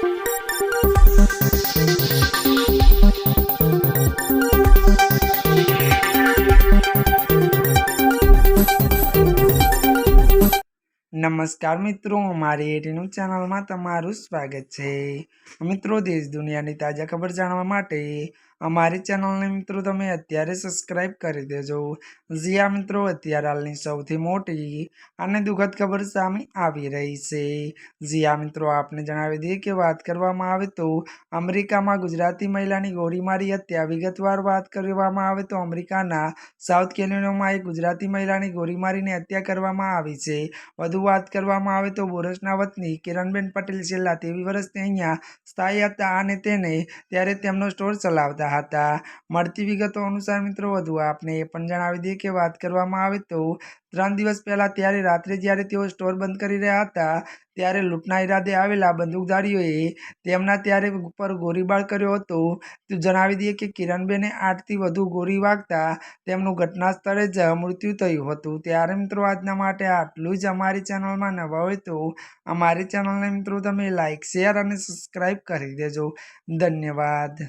Thank you. નમસ્કાર મિત્રો, અમારી એટીનું ચેનલમાં તમારું સ્વાગત છે. મિત્રો, દેશ દુનિયાની તાજા ખબર જાણવા માટે અમારી ચેનલને મિત્રો તમે અત્યારે સબસ્ક્રાઇબ કરી દેજો. જ્યાં મિત્રો, અત્યારે હાલની સૌથી મોટી અને દુઃખદ ખબર સામે આવી રહી છે. જ્યાં મિત્રો, આપને જણાવી દઈએ કે વાત કરવામાં આવે તો અમેરિકામાં ગુજરાતી મહિલાની ગોળીમારી હત્યા વિગતવાર વાત કરવામાં આવે તો અમેરિકાના સાઉથ કેલિનોમાં એક ગુજરાતી મહિલાની ગોળી મારીને હત્યા કરવામાં આવી છે. વધુ વાત કરવામાં આવે તો બોરસના વતની કિરણબેન પટેલ છેલ્લા તેવી વર્ષથી અહીંયા સ્થાયી હતા અને તેને ત્યારે તેમનો સ્ટોર ચલાવતા હતા. મળતી વિગતો અનુસાર મિત્રો વધુ આપને એ પણ જણાવી દઈએ કે વાત કરવામાં આવે તો ત્રણ દિવસ પહેલાં ત્યારે રાત્રે જ્યારે તેઓ સ્ટોર બંધ કરી રહ્યા હતા ત્યારે લૂંટના ઈરાદે આવેલા બંદૂકધારીઓએ તેમના ત્યારે ઉપર ગોળીબાર કર્યો હતો. તો જણાવી દઈએ કે કિરણબેને આઠથી વધુ ગોળી વાગતા તેમનું ઘટના સ્થળે જ મૃત્યુ થયું હતું. ત્યારે મિત્રો, આજના માટે આટલું જ. અમારી ચેનલમાં નવા હોય તો અમારી ચેનલને મિત્રો, તમે લાઇક શેર અને સબસ્ક્રાઈબ કરી દેજો. ધન્યવાદ.